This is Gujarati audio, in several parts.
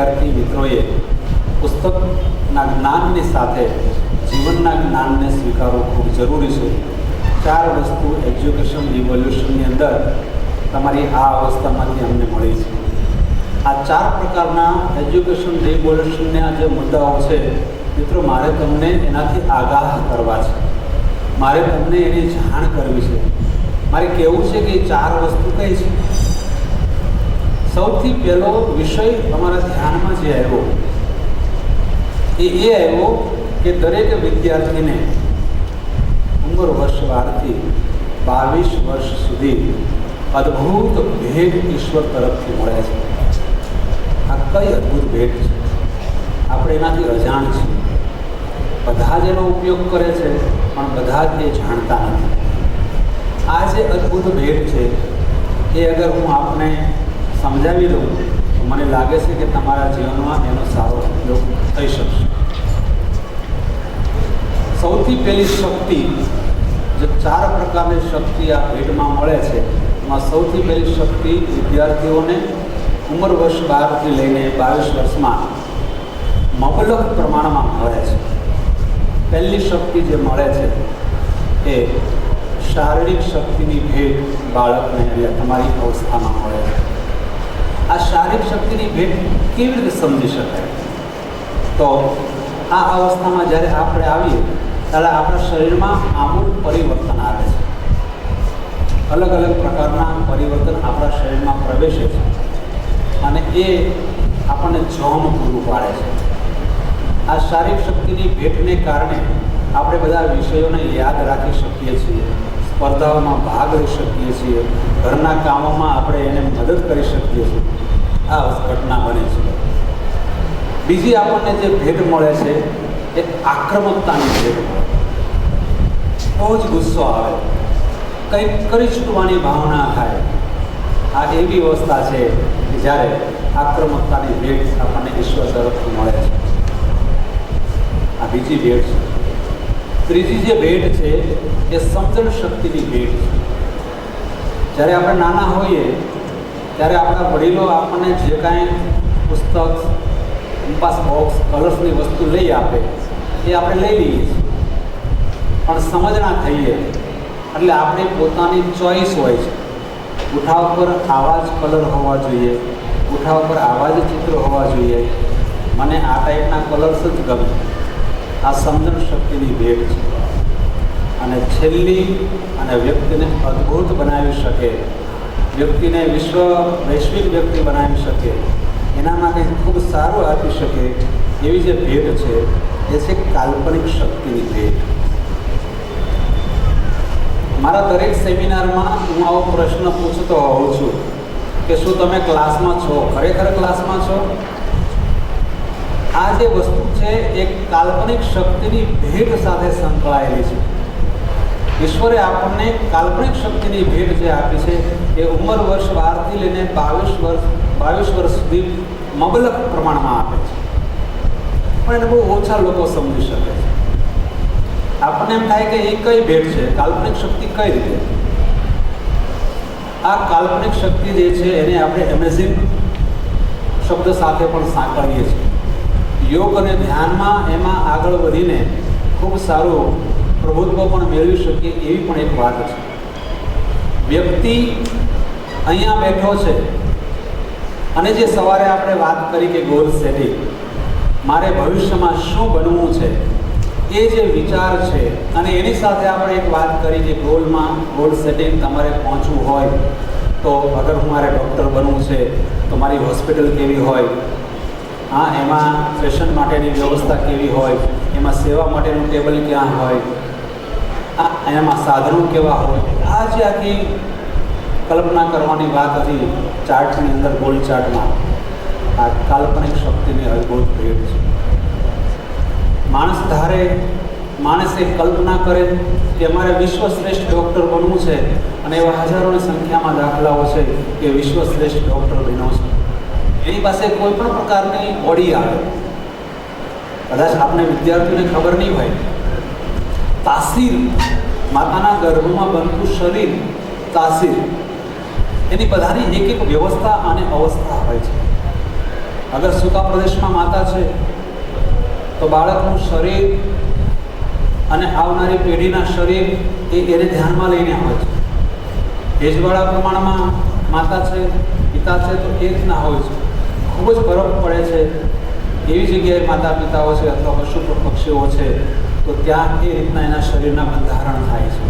વિદ્યાર્થી મિત્રોએ પુસ્તકના જ્ઞાનની સાથે જીવનના જ્ઞાનને સ્વીકારવું ખૂબ જરૂરી છે. ચાર વસ્તુ એજ્યુકેશન રિવોલ્યુશનની અંદર તમારી આ અવસ્થામાંથી અમને મળી છે. આ ચાર પ્રકારના એજ્યુકેશન રિવોલ્યુશનના જે મુદ્દાઓ છે, મિત્રો, મારે તમને એનાથી આગાહ કરવા છે. મારે તમને એની જાણ કરવી છે. મારે કહેવું છે કે ચાર વસ્તુ કઈ છે? સૌથી પહેલો વિષય અમારા ધ્યાનમાં જે આવ્યો, એ એ આવ્યો કે દરેક વિદ્યાર્થીને ઉંમર વર્ષ બારથી બાવીસ વર્ષ સુધી અદ્ભુત ભેટ ઈશ્વર તરફથી મળે છે. આ કઈ અદ્ભુત ભેટ છે? આપણે એનાથી અજાણ છીએ. બધા જ એનો ઉપયોગ કરે છે, પણ બધા જ એ જાણતા નથી. આ જે અદ્ભુત ભેટ છે, એ અગર હું આપને સમજાવી દઉં, તો મને લાગે છે કે તમારા જીવનમાં એનો સારો ઉપયોગ થઈ શકશે. સૌથી પહેલી શક્તિ, જે ચાર પ્રકારની શક્તિ આ ભેટમાં મળે છે, એમાં સૌથી પહેલી શક્તિ વિદ્યાર્થીઓને ઉંમર વર્ષ બારથી લઈને બાવીસ વર્ષમાં મબલક પ્રમાણમાં મળે છે. પહેલી શક્તિ જે મળે છે એ શારીરિક શક્તિની ભેટ બાળકને તમારી અવસ્થામાં મળે છે. ભેટ કેવી રીતે સમજી શકાય? તો આ અવસ્થામાં જ્યારે આપણે આવીએ, ત્યારે આપણા શરીરમાં આમૂલ પરિવર્તન આવે છે. અલગ અલગ પ્રકારના પરિવર્તન આપણા શરીરમાં પ્રવેશે છે. અને એ આપણને જોમ પૂરું પાડે છે. આ શારીરિક શક્તિની ભેટને કારણે આપણે બધા વિષયોને યાદ રાખી શકીએ છીએ, સ્પર્ધાઓમાં ભાગ લઈ શકીએ છીએ, ઘરના કામોમાં આપણે એને મદદ કરી શકીએ છીએ. આ ઘટના બને છે. બીજી આપણને જે ભેટ મળે છે, એ આક્રમકતાની ભેટ બહુ જ ગુસ્સો આવે. કંઈક કરી છૂટવાની ભાવના થાય. આ એવી અવસ્થા છે કે જ્યારે આક્રમકતાની ભેટ આપણને ઈશ્વર તરફથી મળે છે. આ બીજી ભેટ છે. ત્રીજી જે ભેટ છે, એ સમજણ શક્તિની ભેટ છે. જ્યારે આપણે નાના હોઈએ ત્યારે આપણા વડીલો આપણને જે કાંઈ પુસ્તક કંપાસ બોક્સ કલર્સની વસ્તુ લઈ આપે, એ આપણે લઈ લઈએ છીએ. પણ સમજણા થઈએ. એટલે આપણી પોતાની ચોઈસ હોય છે. ઉઠા ઉપર આવા જ કલર હોવા જોઈએ. ઉઠા ઉપર આવા જ ચિત્ર હોવા જોઈએ. મને આ ટાઈપના કલર્સ જ ગમે. આ સમજણ શક્તિની ભેટ છે. અને છેલ્લી અને વ્યક્તિને અદ્ભુત બનાવી શકે વ્યક્તિને વિશ્વ વૈશ્વિક વ્યક્તિ બનાવી શકે એનામાં કંઈક ખૂબ સારું આપી શકે એવી જે ભેટ છે, એ છે કાલ્પનિક શક્તિની ભેટ. મારા દરેક સેમિનારમાં હું આવો પ્રશ્ન પૂછતો હોઉં છું કે શું તમે ક્લાસમાં છો? ખરેખર ક્લાસમાં છો? આ જે વસ્તુ છે, એ કાલ્પનિક શક્તિની ભેટ સાથે સંકળાયેલી છે. ઈશ્વરે આપણને કાલ્પનિક શક્તિની ભેટ જે આપી છે, એ ઉંમર વર્ષ બારથી લઈને બાવીસ વર્ષ બાવીસ વર્ષ સુધી મબલક પ્રમાણમાં આપે છે. પણ એને બહુ ઓછા લોકો સમજી શકે છે. આપણને એમ થાય કે એ કઈ ભેટ છે? કાલ્પનિક શક્તિ કઈ રીતે? આ કાલ્પનિક શક્તિ જે છે, એને આપણે એમેઝિંગ શબ્દ સાથે પણ સાંકળીએ છીએ. યોગ અને ધ્યાનમાં એમાં આગળ વધીને ખૂબ સારું પ્રભુત્વ પણ મેળવી શકીએ એવી પણ એક વાત છે. વ્યક્તિ અહીંયા બેઠો છે અને જે સવારે આપણે વાત કરી કે ગોલ સેટિંગ મારે ભવિષ્યમાં શું બનવું છે, એ જે વિચાર છે અને એની સાથે આપણે એક વાત કરી કે ગોલમાં ગોલ સેટિંગ તમારે પહોંચવું હોય તો અગર હું મારે ડૉક્ટર બનવું છે, તો મારી હોસ્પિટલ કેવી હોય, હા, એમાં પેશન્ટ માટેની વ્યવસ્થા કેવી હોય, એમાં સેવા માટેનું ટેબલ ક્યાં હોય એમાં સાધનો કેવા હોય? આ જે આખી કલ્પના કરવાની વાત હતી ચાર્ટની અંદર ગોલ ચાર્ટમાં. આ કાલ્પનિક શક્તિની અદભુત ભેટ છે. માણસ ધારે, માણસ કલ્પના કરે કે અમારે વિશ્વ શ્રેષ્ઠ ડૉક્ટર બનવું છે અને એવા હજારોની સંખ્યામાં દાખલાઓ છે કે વિશ્વ શ્રેષ્ઠ ડૉક્ટર બન્યો છે. એની પાસે કોઈ પણ પ્રકારની બોડી આવે. કદાચ આપણે વિદ્યાર્થીઓને ખબર નહીં હોય તાસીર, માતાના ગર્ભમાં બનતું શરીર તાસીર. એની બધાની એક એક વ્યવસ્થા અને અવસ્થા હોય છે. અગર સૂકા પ્રદેશમાં માતા છે, તો બાળકનું શરીર અને આવનારી પેઢીના શરીર એ એને ધ્યાનમાં લઈને આવે છે. ભેજવાળા પ્રમાણમાં માતા છે, પિતા છે, તો એ રીતના હોય છે. ખૂબ જ ફરક પડે છે. એવી જગ્યાએ માતા પિતાઓ છે અથવા પશુ પક્ષીઓ છે તો ત્યાં એ રીતના એના શરીરના બંધારણ થાય છે.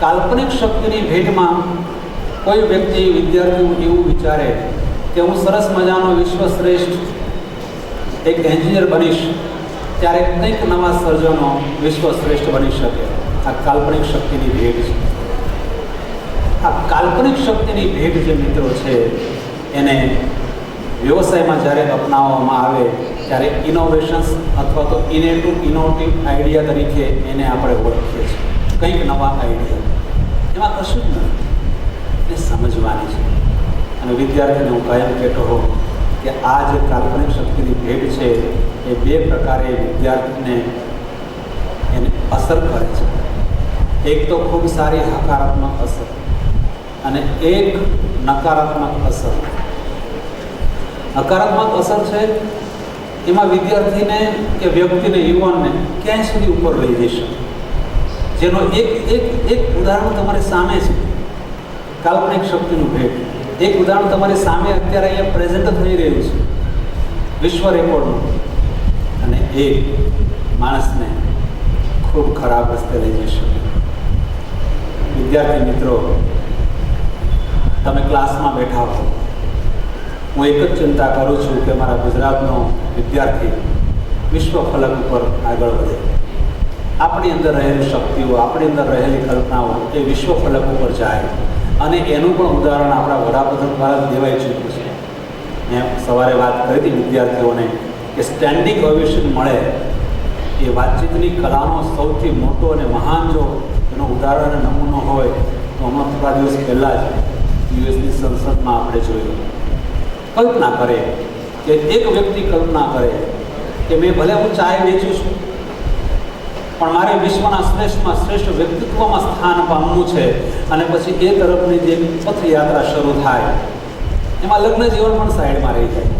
કાલ્પનિક શક્તિની ભેટમાં કોઈ વ્યક્તિ વિદ્યાર્થીઓ એવું વિચારે કે હું સરસ મજાનો વિશ્વશ્રેષ્ઠ એક એન્જિનિયર બનીશ, ત્યારે કંઈક નવા સર્જનો વિશ્વશ્રેષ્ઠ બની શકે. આ કાલ્પનિક શક્તિની ભેટ છે. આ કાલ્પનિક શક્તિની ભેટ જે મિત્રો છે, એને વ્યવસાયમાં જ્યારે અપનાવવામાં આવે, ત્યારે ઇનોવેશન્સ અથવા તો ઇનેટિવ ઇનોવેટિવ આઈડિયા તરીકે એને આપણે ઓળખીએ છીએ. કંઈક નવા આઈડિયા એમાં કશું જ નથી. એ સમજવાની છે. અને વિદ્યાર્થીને હું કાયમ કહેતો હોઉં કે આ જે કાલ્પનિક શક્તિની ભેટ છે, એ બે પ્રકારે વિદ્યાર્થીને એને અસર કરે છે. એક તો ખૂબ સારી હકારાત્મક અસર અને એક નકારાત્મક અસર. હકારાત્મક અસર છે? એમાં વિદ્યાર્થીને કે વ્યક્તિને, યુવાનને ક્યાંય સુધી ઉપર લઈ જઈ શકે? જેનો એક એક એક ઉદાહરણ તમારી સામે છે. કાલ્પનિક શક્તિનું ભેટ. એક ઉદાહરણ તમારી સામે અત્યારે અહીંયા પ્રેઝન્ટ થઈ રહ્યું છે. વિશ્વ રેકોર્ડનું. અને એ માણસને ખૂબ ખરાબ રસ્તે લઈ જઈ શકે. વિદ્યાર્થી મિત્રો, તમે ક્લાસમાં બેઠા હો. હું એક જ ચિંતા કરું છું કે મારા ગુજરાતનો વિદ્યાર્થી વિશ્વ ફલક ઉપર આગળ વધે. આપણી અંદર રહેલી શક્તિઓ, આપણી અંદર રહેલી કલ્પનાઓ એ વિશ્વ ફલક ઉપર જાય. અને એનું પણ ઉદાહરણ આપણા વડાપ્રધાન દ્વારા દેવાઈ ચૂક્યું છે. મેં સવારે વાત કરી હતી વિદ્યાર્થીઓને કે સ્ટેન્ડિંગ ઓવેશન મળે એ વાતચીતની કલાનો સૌથી મોટો અને મહાન જો એનો ઉદાહરણ નમૂનો હોય તો હમણાં થોડા દિવસ પહેલાં જ યુએસની સંસદમાં આપણે જોયું. કલ્પના કરે કે એક વ્યક્તિ કલ્પના કરે કે મેં ભલે હું ચાય વેચું છું, પણ મારે વિશ્વના શ્રેષ્ઠમાં શ્રેષ્ઠ વ્યક્તિત્વમાં સ્થાન પામવું છે અને પછી એ તરફની જે પથયાત્રા શરૂ થાય, એમાં લગ્ન જીવન પણ સાઈડમાં રહી જાય.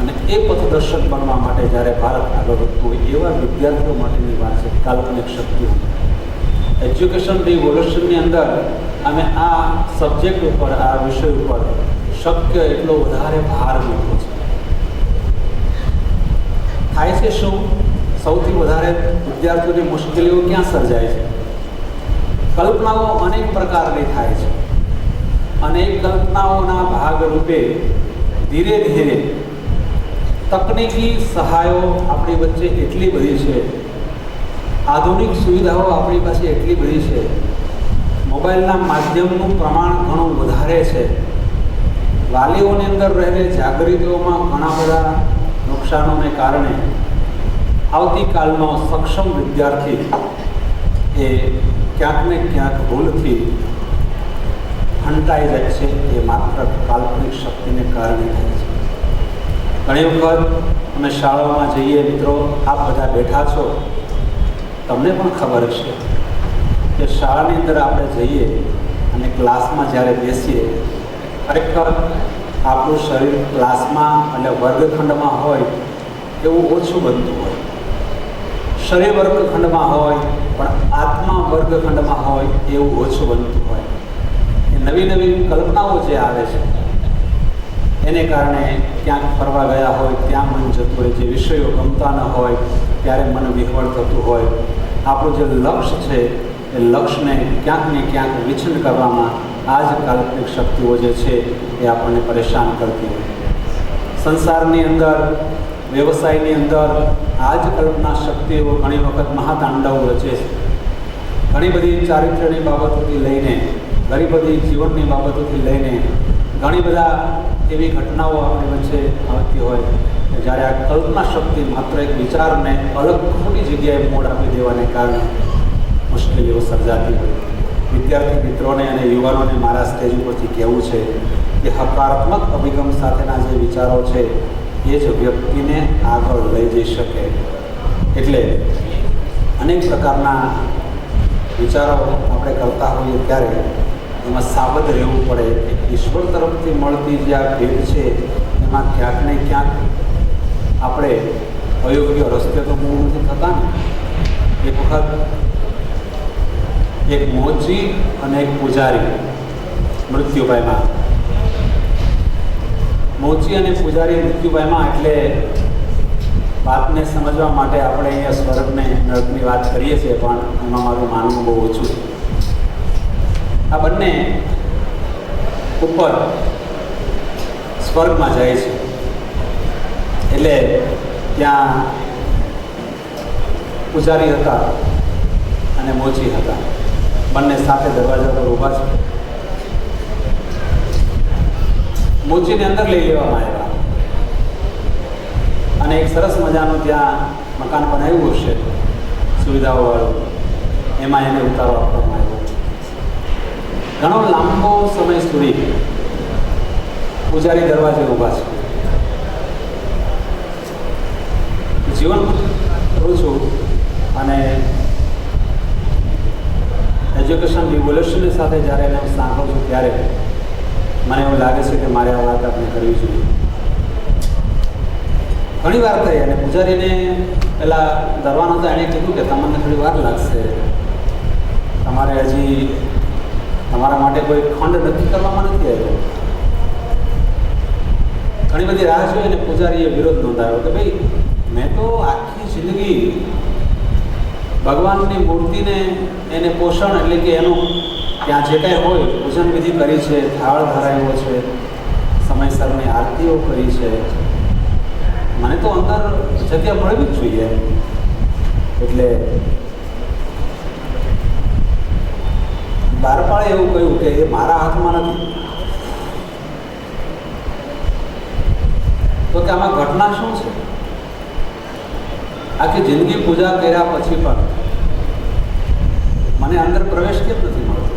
અને એ પથદર્શક બનવા માટે જ્યારે ભારત આગળ વધતું હોય, એવા વિદ્યાર્થીઓ માટેની વાત છે, કાલ્પનિક શક્તિઓ. એજ્યુકેશન રિવોલ્યુશનની અંદર અમે આ સબ્જેક્ટ ઉપર, આ વિષય ઉપર શક્ય એટલો વધારે ભાર મૂક્યો છે. થાય છે શું? સૌથી વધારે વિદ્યાર્થીઓની મુશ્કેલીઓ ક્યાં સર્જાય છે? કલ્પનાઓ અનેક પ્રકારની થાય છે. અનેક કલ્પનાઓના ભાગરૂપે ધીરે ધીરે તકનીકી સહાયો આપણી વચ્ચે એટલી બધી છે. આધુનિક સુવિધાઓ આપણી પાસે એટલી બધી છે. મોબાઈલના માધ્યમનું પ્રમાણ ઘણું વધારે છે. વાલીઓની અંદર રહેલી જાગૃતિઓમાં ઘણા બધા નુકસાનોને કારણે આવતીકાલનો સક્ષમ વિદ્યાર્થી એ ક્યાંક ને ક્યાંક ભૂલથી હંટાઈ જાય છે. એ માત્ર કાલ્પનિક શક્તિને કારણે થાય છે. ઘણી વખત અમે શાળાઓમાં જઈએ મિત્રો, આપ બધા બેઠા છો. તમને પણ ખબર હશે કે શાળાની અંદર આપણે જઈએ અને ક્લાસમાં જ્યારે બેસીએ ખરેખર આપણું શરીર ક્લાસમાં અને વર્ગખંડમાં હોય, એવું ઓછું બનતું હોય. શરીર વર્ગખંડમાં હોય, પણ આત્મા વર્ગખંડમાં હોય, એવું ઓછું બનતું હોય. એ નવી નવી કલ્પનાઓ જે આવે છે, એને કારણે ક્યાંક ફરવા ગયા હોય, ત્યાં મન જતું હોય, જે વિષયો ગમતા ન હોય, ત્યારે મન વિહવળ થતું હોય. આપણું જે લક્ષ્ય છે, એ લક્ષ્યને ક્યાંક ને ક્યાંક વિચ્છિન્ન કરવામાં આ જ કાલ્પનિક શક્તિઓ જે છે એ આપણને પરેશાન કરતી હોય. સંસારની અંદર, વ્યવસાયની અંદર આ જ કલ્પના શક્તિઓ ઘણી વખત મહાતાંડવ રચે છે. ઘણી બધી ચારિત્ર્યની બાબતોથી લઈને, ઘણી બધી જીવનની બાબતોથી લઈને, ઘણી બધા એવી ઘટનાઓ આપણી વચ્ચે આવતી હોય જ્યારે આ કલ્પના શક્તિ માત્ર એક વિચારને અલગ ખોટી જગ્યાએ મોડ આપી દેવાને કારણે મુશ્કેલીઓ સર્જાતી હોય. વિદ્યાર્થી મિત્રોને અને યુવાનોને મારા સ્ટેજ ઉપરથી કહેવું છે કે હકારાત્મક અભિગમ સાથેના જે વિચારો છે, એ જ વ્યક્તિને આગળ લઈ જઈ શકે. એટલે અનેક પ્રકારના વિચારો આપણે કરતા હોઈએ ત્યારે એમાં સાવધ રહેવું પડે. કે ઈશ્વર તરફથી મળતી જે આ ભેટ છે, એમાં ક્યાંક ને ક્યાંક આપણે અયોગ્ય રસ્તે તો મૂળ નથી થતા ને. એક વખત એક મોચી અને એક પૂજારી મૃત્યુ પામ્યા મોચી અને પૂજારી મૃત્યુ એટલે વાતને સમજવા માટે આપણે અહીંયા સ્વર્ગને નરકની વાત કરીએ છીએ, પણ એમાં મારું માનવું બહુ ઓછું આ બંને ઉપર સ્વર્ગમાં જાય છે. એટલે ત્યાં પૂજારી હતા અને મોચી હતા. બંને સાથે દરવાજા પર ઊભા છે. મોચીને અંદર લઈ લેવામાં આવ્યા. અને એક સરસ મજાનું ત્યાં મકાન બનાવ્યું હશે. સુવિધાઓવાળું એમાં એને ઉતારો આપવામાં આવ્યો. ઘણો લાંબો સમય સુધી પૂજારી દરવાજે ઊભા છે. જીવન કરું છું અને એજ્યુકેશન રિવોલ્યુશનની સાથે જ્યારે એને હું સાંભળું છું ત્યારે મને એવું લાગે છે કે મારે આ વાત આપણે કરવી જોઈએ. ઘણી વાર થઈ અને પૂજારીને પેલા દરવાનો હતા, એણે કીધું કે તમને થોડી વાર લાગશે. તમારે હજી તમારા માટે કોઈ ખંડ નક્કી કરવામાં નથી આવ્યો. ઘણી બધી રાહ જોઈ અને પૂજારીએ વિરોધ નોંધાયો કે ભાઈ, મેં તો આખી જિંદગી ભગવાનની મૂર્તિને એને પોષણ એટલે કે એનું ત્યાં જે કાંઈ હોય, પૂજન વિધિ કરી છે, થાળ ધરાવ્યો છે, સમયસરની આરતીઓ કરી છે. મને તો અંદર જગ્યા મળવી જ જોઈએ. એટલે બારપાળે એવું કહ્યું કે એ મારા હાથમાં નથી. તો કે આમાં ઘટના શું છે? આખી જિંદગી પૂજા કર્યા પછી પણ મને અંદર પ્રવેશ કેમ નથી મળતો?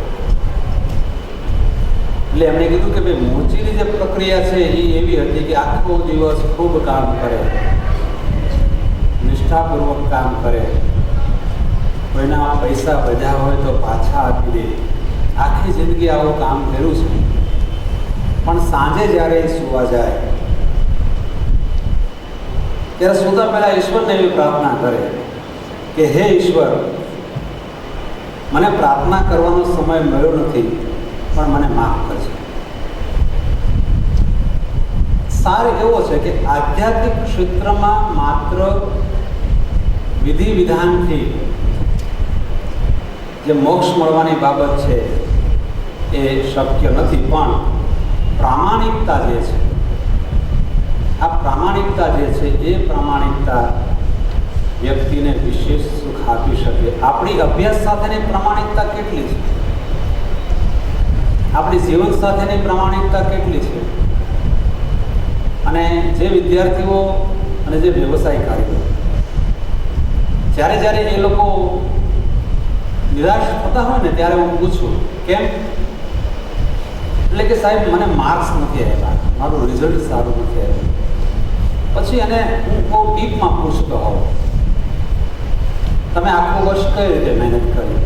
એટલે એમણે કીધું કે ભાઈ મોચીની જે પ્રક્રિયા છે એ એવી હતી કે આખો દિવસ ખૂબ કામ કરે, નિષ્ઠાપૂર્વક કામ કરે. કોઈના પૈસા બધા હોય તો પાછા આપી દે. આખી જિંદગી આવું કામ કર્યું છે. પણ સાંજે જ્યારે સુવા જાય ત્યારે સુતા પહેલાં ઈશ્વરને એવી પ્રાર્થના કરે કે, હે ઈશ્વર, મને પ્રાર્થના કરવાનો સમય મળ્યો નથી, પણ મને માફ કરશે સાર એવો છે કે આધ્યાત્મિક ક્ષેત્રમાં માત્ર વિધિ વિધાનથી જે મોક્ષ મળવાની બાબત છે એ શક્ય નથી, પણ પ્રામાણિકતા જે છે આ પ્રામાણિકતા જે છે, એ પ્રામાણિકતા વ્યક્તિને વિશેષ સુખ આપી શકે. આપણી અભ્યાસ સાથેની પ્રામાણિકતા કેટલી છે? આપણી જીવન સાથેની પ્રામાણિકતા કેટલી છે? અને જે વિદ્યાર્થીઓ અને જે વ્યવસાય કાર્યો જ્યારે જ્યારે એ લોકો નિરાશ થતા હોય ને, ત્યારે હું પૂછું, કેમ? એટલે કે સાહેબ, મને માર્ક્સ નથી આવ્યા. મારું રિઝલ્ટ સારું નથી આવ્યું. પછી એને હું બહુ ડીપમાં પૂછતો હોઉં. તમે આખું વર્ષ કઈ રીતે મહેનત કરી?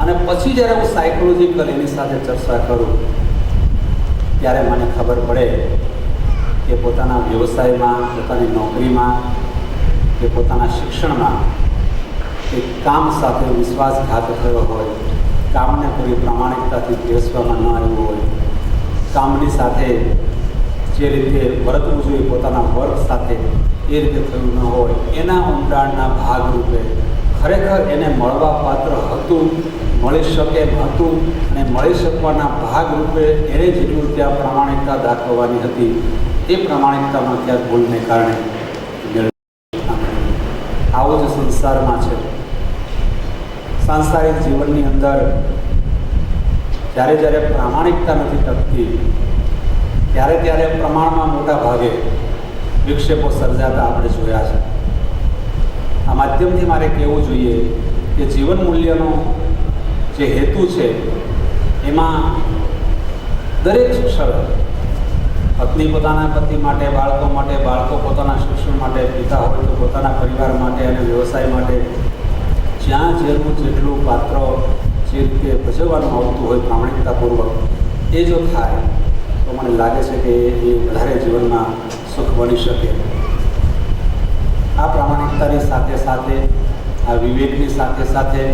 અને પછી જ્યારે હું સાયકોલોજીકલ એની સાથે ચર્ચા કરું, ત્યારે મને ખબર પડે કે પોતાના વ્યવસાયમાં, પોતાની નોકરીમાં, કે પોતાના શિક્ષણમાં કે કામ સાથે વિશ્વાસઘાત થયો હોય, કામને પૂરી પ્રામાણિકતાથી પીરસવામાં ન આવ્યું હોય, કામની સાથે જે રીતે વર્તવું જોઈએ પોતાના વર્ગ સાથે, એ રીતે થયું ન હોય. એના ઊંડાણના ભાગરૂપે ખરેખર એને મળવા પાત્ર હતું, મળી શકે હતું અને મળી શકવાના ભાગરૂપે એને જેટલું ત્યાં પ્રામાણિકતા દાખવવાની હતી. એ પ્રામાણિકતામાં ત્યાં ભૂલને કારણે. આવો જ સંસારમાં છે. સાંસારિક જીવનની અંદર જ્યારે જ્યારે પ્રામાણિકતા નથી ટકતી ત્યારે ત્યારે પ્રમાણમાં મોટા ભાગે વિક્ષેપો સર્જાતા આપણે જોયા છે. આ માધ્યમથી મારે કહેવું જોઈએ કે જીવન મૂલ્યનો જે હેતુ છે, એમાં દરેક શિક્ષણ પત્ની પોતાના પતિ માટે, બાળકો માટે, બાળકો પોતાના શિક્ષણ માટે, પિતા હોય તો પોતાના પરિવાર માટે અને વ્યવસાય માટે જ્યાં જેનું જેટલું પાત્ર જે રીતે ભજવવાનું આવતું હોય, પ્રામાણિકતાપૂર્વક એ જો થાય તો મને લાગે છે કે એ વધારે જીવનમાં સુખ બની શકે. આ પ્રામાણિકતાની સાથે સાથે, આ વિવેકની સાથે સાથે,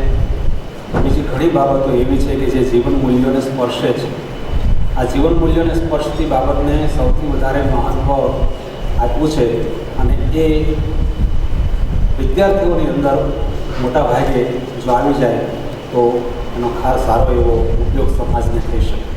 બીજી ઘણી બાબતો એવી છે કે જે જીવન મૂલ્યોને સ્પર્શે છે. આ જીવન મૂલ્યોને સ્પર્શતી બાબતને સૌથી વધારે મહત્ત્વ આપવું છે અને એ વિદ્યાર્થીઓની અંદર મોટા ભાગે જો આવી જાય, તો એનો ખાસ સારો એવો ઉપયોગ સમાજને થઈ શકે.